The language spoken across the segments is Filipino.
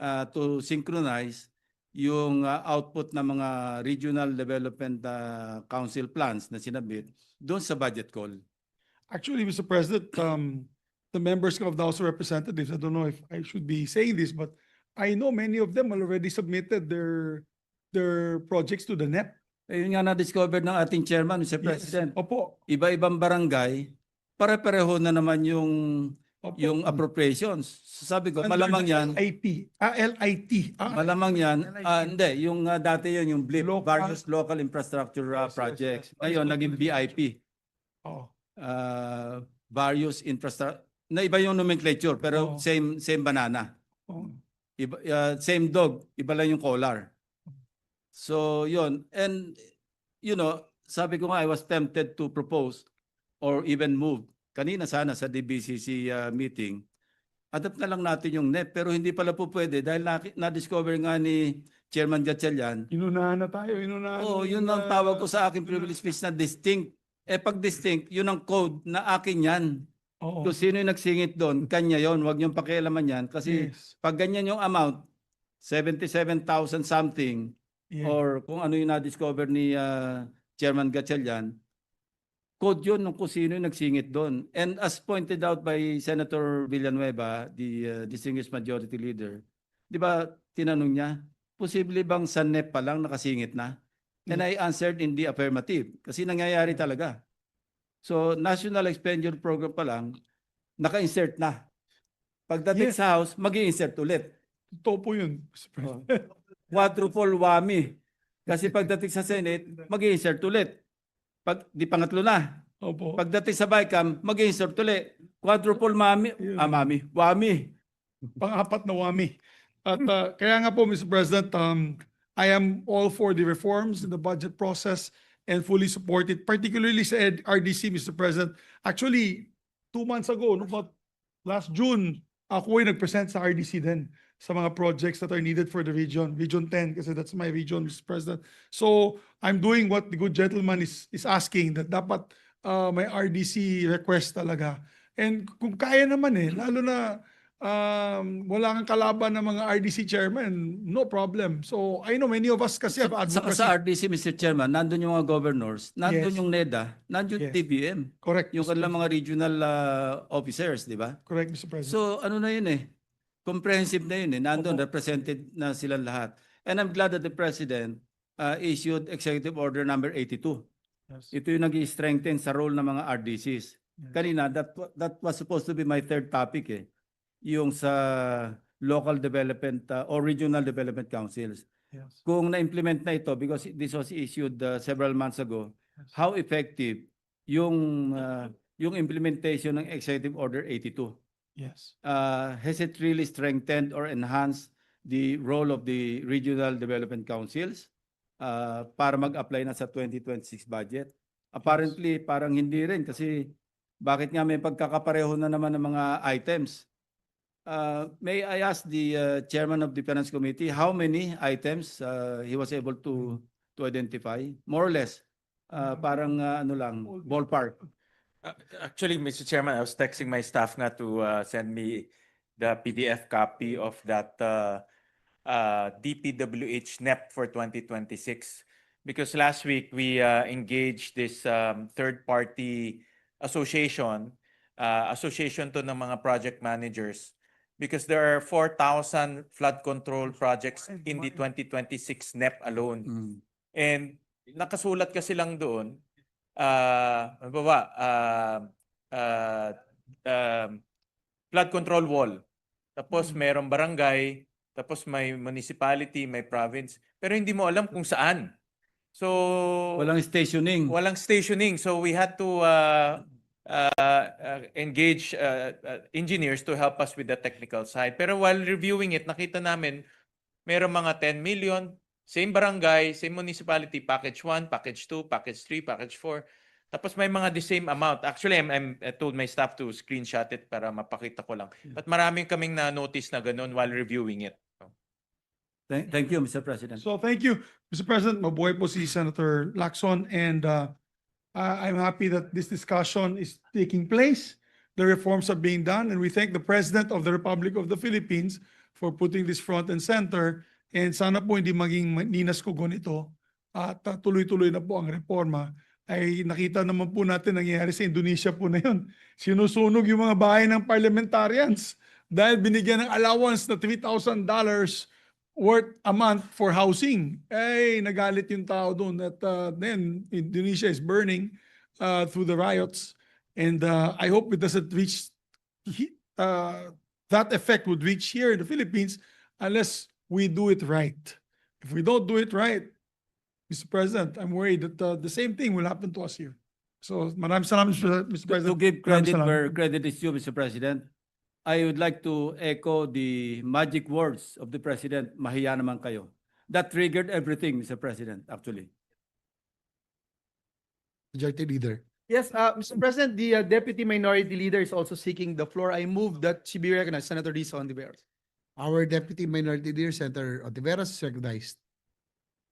uh, to synchronize yung uh, output ng mga regional development uh, council plans na sinabit doon sa budget call. Actually, Mr. President, um, the members of the House of Representatives, I don't know if I should be saying this, but I know many of them already submitted their, their projects to the NEP. Ayun nga na-discover ng ating chairman, Mr. Yes. President. Opo. Iba-ibang barangay, pare-pareho na naman yung opo. yung appropriations. Sabi ko, Under malamang the yan, LIT, ah, LIT. ah, malamang yan, ah, hindi, yung ah, dati yun, yung BLIP, Local- various local infrastructure ah, Yes, yes, projects. yes. Ngayon, naging BIP, oh, ah, various infrastructure, na iba yung nomenclature, pero Oo. same same banana. oh. Iba, ah, same dog, iba lang yung collar. So, yun. And, you know, sabi ko nga, I was tempted to propose or even move. Kanina sana sa DBCC ah, meeting, adapt na lang natin yung NEP, pero hindi pala po pwede dahil na, na-discover nga ni Chairman Gatchalian, Inunahan na tayo, inunahan. oh, na yun ang ah, tawag ko sa akin privilege speech na distinct. Eh pag distinct, yun ang code na akin yan. Oo. Kung sino yung nagsingit doon, kanya yon Huwag niyong pakialaman yan. Kasi Yes, pag ganyan yung amount, 77,000 something, yeah. or kung ano yung na-discover ni ah, Chairman Gatchalian, code yun ng kung sino yung nagsingit doon. And as pointed out by Senator Villanueva, the ah, distinguished majority leader, di ba tinanong niya, posible bang sa NEP pa lang nakasingit na? And I answered in the affirmative kasi nangyayari talaga. So National Expenditure Program pa lang, naka-insert na. Pagdating Yes. sa House, mag insert ulit. Totoo po yun, Mr. President. quadruple whammy. Kasi pagdating sa Senate, mag insert ulit. Pag di pangatlo na. Opo. Pagdating sa BICAM, mag insert ulit. Quadruple mami, Yeah. ah mami, whammy. pang-apat na wami. At uh, kaya nga po, Mr. President, um, I am all for the reforms in the budget process and fully support it, particularly sa RDC, Mr. President. Actually, two months ago, no, about last June, ako ay nag-present sa RDC din sa mga projects that are needed for the region, Region 10, kasi that's my region, Mr. President. So I'm doing what the good gentleman is, is asking, that dapat uh, may RDC request talaga. And kung kaya naman eh, lalo na um, wala kang kalaban ng mga RDC chairman, no problem. So I know many of us kasi have advocacy. sa RDC, Mr. Chairman, nandun yung mga governors, nandun Yes. yung NEDA, nandun Yes. TBM, Correct. yung kanilang mga regional ah, officers, di ba? Correct, Mr. President. So ano na yun eh, comprehensive na yun eh, nandun, represented na silang lahat. And I'm glad that the President ah, issued Executive Order number 82. Yes. Ito yung nag strengthen sa role ng mga RDCs. Yes. Kanina, that, that was supposed to be my third topic eh. Yung sa local development uh, or regional development councils. Yes. Kung na-implement na ito, because this was issued uh, several months ago, Yes. how effective yung uh, yung implementation ng Executive Order 82? Yes. Uh, has it really strengthened or enhanced the role of the regional development councils uh, para mag-apply na sa 2026 budget? Apparently, parang hindi rin kasi bakit nga may pagkakapareho na naman ng mga items? Uh, may I ask the uh, chairman of the Finance Committee how many items uh, he was able to to identify? More or less. Uh, parang uh, ano lang, ballpark. Uh, Actually, Mr. Chairman, I was texting my staff nga to uh, send me the PDF copy of that uh, uh, DPWH NEP for 2026. Because last week, we uh, engaged this um, third-party association, uh, association to ng mga project managers. Because there are 4,000 flood control projects in the 2026 NEP alone. Mm. And nakasulat kasi lang doon, ah ano ba ba, ah, ah, um, flood control wall. Tapos Mm. merong barangay, tapos may municipality, may province, pero hindi mo alam kung saan. So Walang stationing. walang stationing. So we had to uh, uh, uh, engage uh, uh, engineers to help us with the technical side. Pero while reviewing it, nakita namin merong mga 10 million, same barangay, same municipality, package 1, package 2, package 3, package 4. Tapos may mga the same amount. Actually, I'm, I'm I told my staff to screenshot it para mapakita ko lang. But maraming kaming na-notice na ganun while reviewing it. Thank, thank you, Mr. President. So thank you, Mr. President. Mabuhay po si Senator Lacson and uh, I- I'm happy that this discussion is taking place. The reforms are being done and we thank the President of the Republic of the Philippines for putting this front and center. And sana po hindi maging ma- ninas kugon ito at uh, tuloy-tuloy na po ang reforma. Ay nakita naman po natin nangyayari sa Indonesia po na yun. Sinusunog yung mga bahay ng parliamentarians dahil binigyan ng allowance na $3,000 worth a month for housing. Eh, nagalit yung tao doon at uh, then Indonesia is burning uh, through the riots. And uh, I hope it doesn't reach, uh, that effect would reach here in the Philippines unless we do it right. If we don't do it right, Mr. President, I'm worried that uh, the same thing will happen to us here. So Madam Salam, Mr. To Mr. President. give Maraming credit salamat. where credit is due, Mr. President, I would like to echo the magic words of the President, mahiya naman kayo. That triggered everything, Mr. President, actually. Majority Leader. Yes, uh, Mr. President, the uh, Deputy Minority Leader is also seeking the floor. I move that she be recognized, Senator Risa Ontiveros. Our Deputy Minority Leader, Senator Ontiveros, is recognized.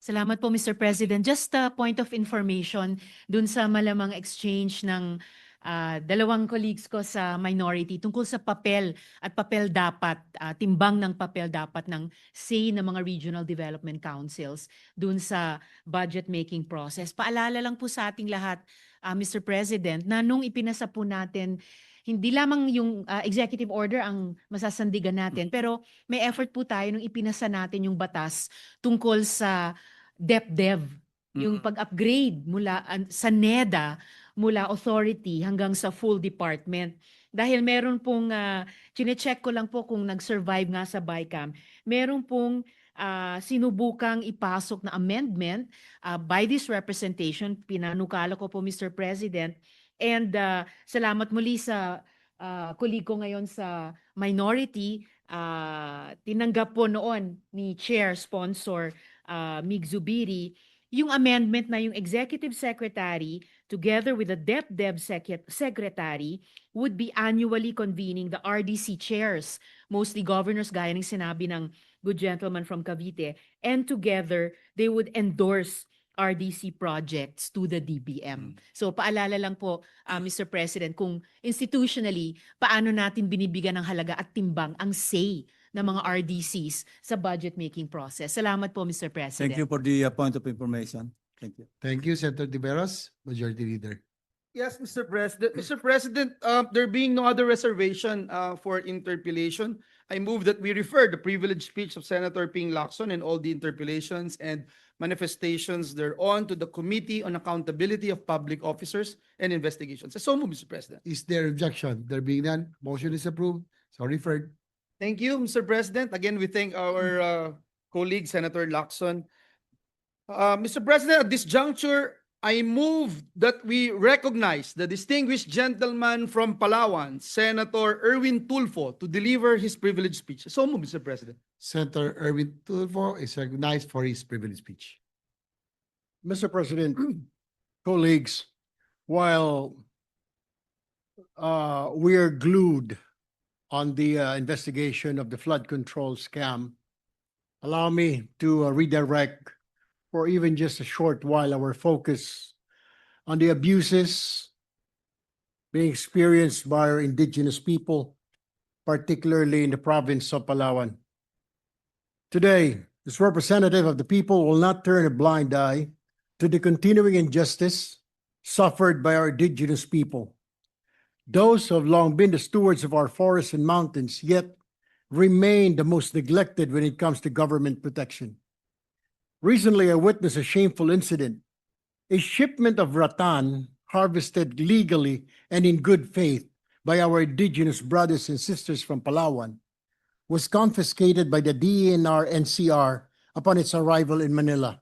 Salamat po, Mr. President. Just a point of information dun sa malamang exchange ng ah, dalawang colleagues ko sa minority tungkol sa papel at papel dapat, ah, timbang ng papel dapat ng say ng mga regional development councils dun sa budget making process. Paalala lang po sa ating lahat, ah, Mr. President, na nung ipinasa po natin hindi lamang yung ah, executive order ang masasandigan natin, pero may effort po tayo nung ipinasa natin yung batas tungkol sa DepDev, yung pag-upgrade mula an- sa NEDA mula authority hanggang sa full department. Dahil meron pong, uh, chinecheck ko lang po kung nag-survive nga sa BICAM, meron pong ah, sinubukang ipasok na amendment ah, by this representation, pinanukala ko po Mr. President, and ah, salamat muli sa uh, ko ngayon sa minority, ah, tinanggap po noon ni Chair, Sponsor, uh, Mig Zubiri, yung amendment na yung executive secretary together with the DepDev Sec- secretary would be annually convening the RDC chairs, mostly governors gaya ng sinabi ng good gentleman from Cavite, and together they would endorse RDC projects to the DBM. So paalala lang po, uh, Mr. President, kung institutionally, paano natin binibigyan ng halaga at timbang ang say ng mga RDCs sa budget making process. Salamat po, Mr. President. Thank you for the uh, point of information. Thank you. Thank you, Senator Ontiveros, Majority Leader. Yes, Mr. President. Mr. President, uh, there being no other reservation uh, for interpellation, I move that we refer the privileged speech of Senator Ping Lacson and all the interpellations and manifestations thereon to the Committee on Accountability of Public Officers and Investigations. So move, Mr. President. Is there objection? There being none, motion is approved. So referred. Thank you, Mr. President. Again, we thank our uh, colleague, Senator Lacson. Uh, Mr. President, at this juncture, I move that we recognize the distinguished gentleman from Palawan, Senator Erwin Tulfo, to deliver his privileged speech. So move, Mr. President. Senator Erwin Tulfo is recognized for his privilege speech. Mr. President, colleagues, while uh, we are glued on the uh, investigation of the flood control scam, allow me to uh, redirect for even just a short while our focus on the abuses being experienced by our indigenous people, particularly in the province of Palawan. Today, this representative of the people will not turn a blind eye to the continuing injustice suffered by our indigenous people. Those who have long been the stewards of our forests and mountains, yet remain the most neglected when it comes to government protection. Recently, I witnessed a shameful incident. A shipment of rattan harvested legally and in good faith by our indigenous brothers and sisters from Palawan was confiscated by the DENR NCR upon its arrival in Manila.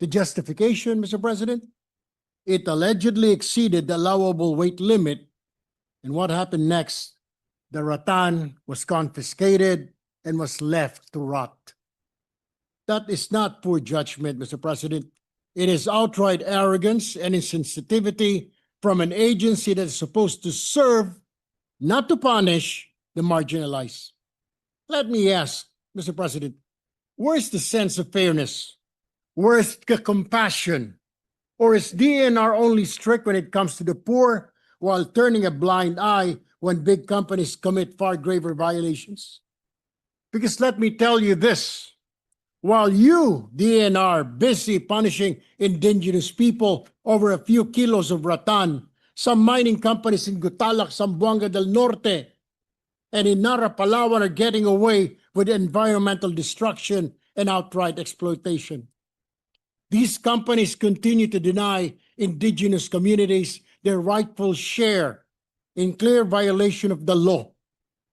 The justification, Mr. President? It allegedly exceeded the allowable weight limit. And what happened next? The rattan was confiscated and was left to rot. That is not poor judgment, Mr. President. It is outright arrogance and insensitivity from an agency that is supposed to serve, not to punish, the marginalized. Let me ask, Mr. President, where's the sense of fairness? Where's the compassion? Or is DNR only strict when it comes to the poor while turning a blind eye when big companies commit far graver violations? Because let me tell you this, while you, DNR, busy punishing indigenous people over a few kilos of rattan, some mining companies in Gutalak, Zamboanga del Norte, and in Nara, Palawan are getting away with environmental destruction and outright exploitation. These companies continue to deny indigenous communities their rightful share in clear violation of the law.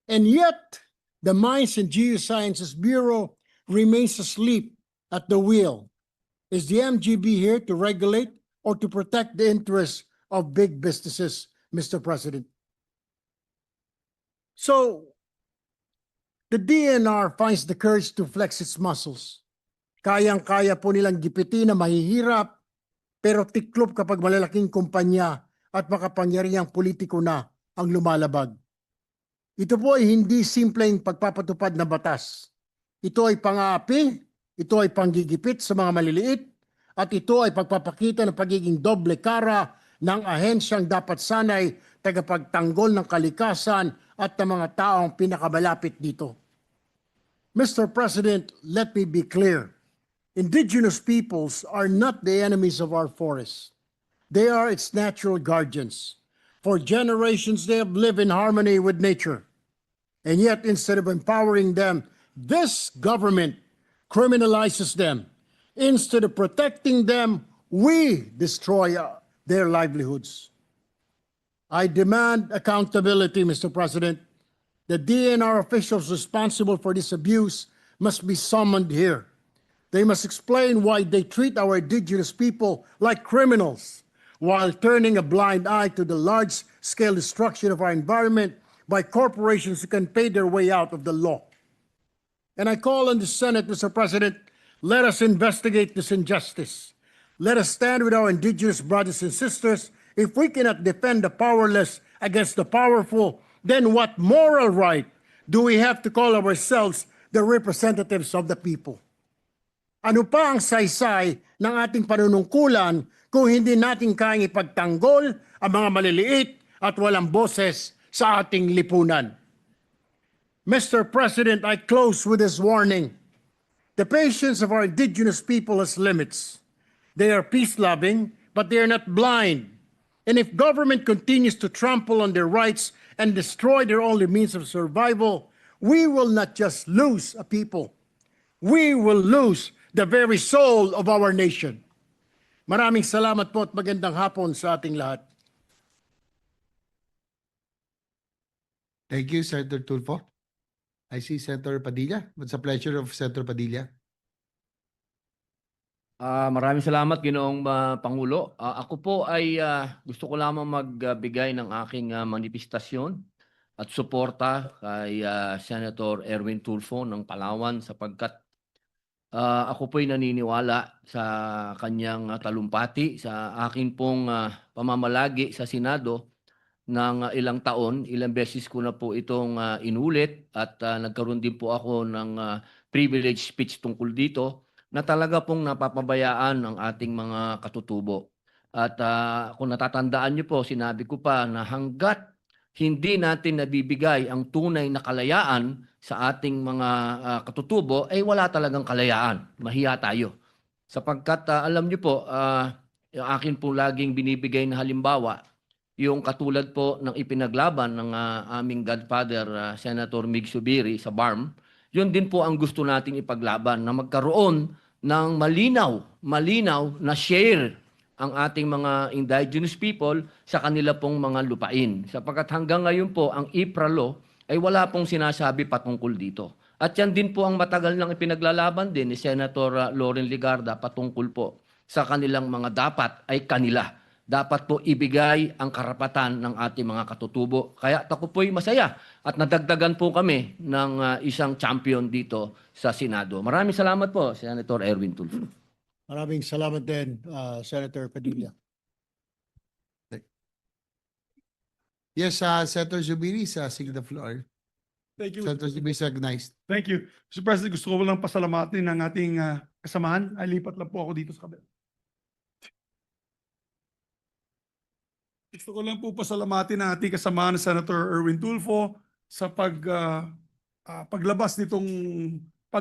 And yet, the Mines and Geosciences Bureau remains asleep at the wheel. Is the MGB here to regulate or to protect the interests of big businesses, Mr. President? So, the DNR finds the courage to flex its muscles. Kayang-kaya po nilang gipitin na mahihirap, pero tiklop kapag malalaking kumpanya at makapangyarihang politiko na ang lumalabag. Ito po ay hindi simpleng pagpapatupad na batas. Ito ay pang-aapi, ito ay panggigipit sa mga maliliit, at ito ay pagpapakita ng pagiging doble kara ng ahensyang dapat sanay tagapagtanggol ng kalikasan at ng mga taong pinakamalapit dito. Mr. President, let me be clear. Indigenous peoples are not the enemies of our forests. They are its natural guardians. For generations, they have lived in harmony with nature. And yet, instead of empowering them, this government criminalizes them. Instead of protecting them, we destroy uh, their livelihoods. I demand accountability, Mr. President. The DNR officials responsible for this abuse must be summoned here. They must explain why they treat our indigenous people like criminals while turning a blind eye to the large scale destruction of our environment by corporations who can pay their way out of the law. And I call on the Senate, Mr. President, let us investigate this injustice. Let us stand with our indigenous brothers and sisters. If we cannot defend the powerless against the powerful, then what moral right do we have to call ourselves the representatives of the people? Ano pa ang saysay ng ating panunungkulan kung hindi natin kayang ipagtanggol ang mga maliliit at walang boses sa ating lipunan? Mr. President, I close with this warning. The patience of our indigenous people has limits. They are peace-loving, but they are not blind. And if government continues to trample on their rights and destroy their only means of survival, we will not just lose a people, we will lose the very soul of our nation. Maraming salamat po at magandang hapon sa ating lahat. Thank you, Senator Tulfo. I see Senator Padilla. It's a pleasure of Senator Padilla. Ah, maraming salamat Ginoong ah, Pangulo. Ah, ako po ay ah, gusto ko lamang magbigay ng aking ah, manifestasyon at suporta kay ah, Senator Erwin Tulfo ng Palawan sapagkat ah, ako po ay naniniwala sa kanyang ah, talumpati sa akin pong ah, pamamalagi sa Senado ng ah, ilang taon. Ilang beses ko na po itong ah, inulit at ah, nagkaroon din po ako ng ah, privilege speech tungkol dito na talaga pong napapabayaan ang ating mga katutubo. At ah, kung natatandaan niyo po, sinabi ko pa na hanggat hindi natin nabibigay ang tunay na kalayaan sa ating mga ah, katutubo, ay wala talagang kalayaan. Mahiya tayo. Sapagkat ah, alam niyo po, ah, yung akin po laging binibigay na halimbawa, yung katulad po ng ipinaglaban ng ah, aming godfather, ah, Senator Mig Subiri sa BARM, yun din po ang gusto nating ipaglaban na magkaroon ng malinaw, malinaw na share ang ating mga indigenous people sa kanila pong mga lupain. Sapagkat hanggang ngayon po, ang IPRA law ay wala pong sinasabi patungkol dito. At yan din po ang matagal nang ipinaglalaban din ni Senator uh, Lauren Ligarda patungkol po sa kanilang mga dapat ay kanila. Dapat po ibigay ang karapatan ng ating mga katutubo. Kaya ako po'y masaya at nadagdagan po kami ng uh, isang champion dito sa Senado. Maraming salamat po, Senator Erwin Tulfo. Maraming salamat din, uh, Senator Padilla. Yes, uh, Senator Zubiri, sa sig the floor. Thank you. Senator Zubiri is recognized. Thank you. Mr. President, gusto ko lang pasalamatin ng ating ah, kasamahan. Ay, lipat lang po ako dito sa kabila. Gusto ko lang po pasalamatin ang ating kasamahan, Senator Erwin Tulfo, sa pag ah, ah, paglabas nitong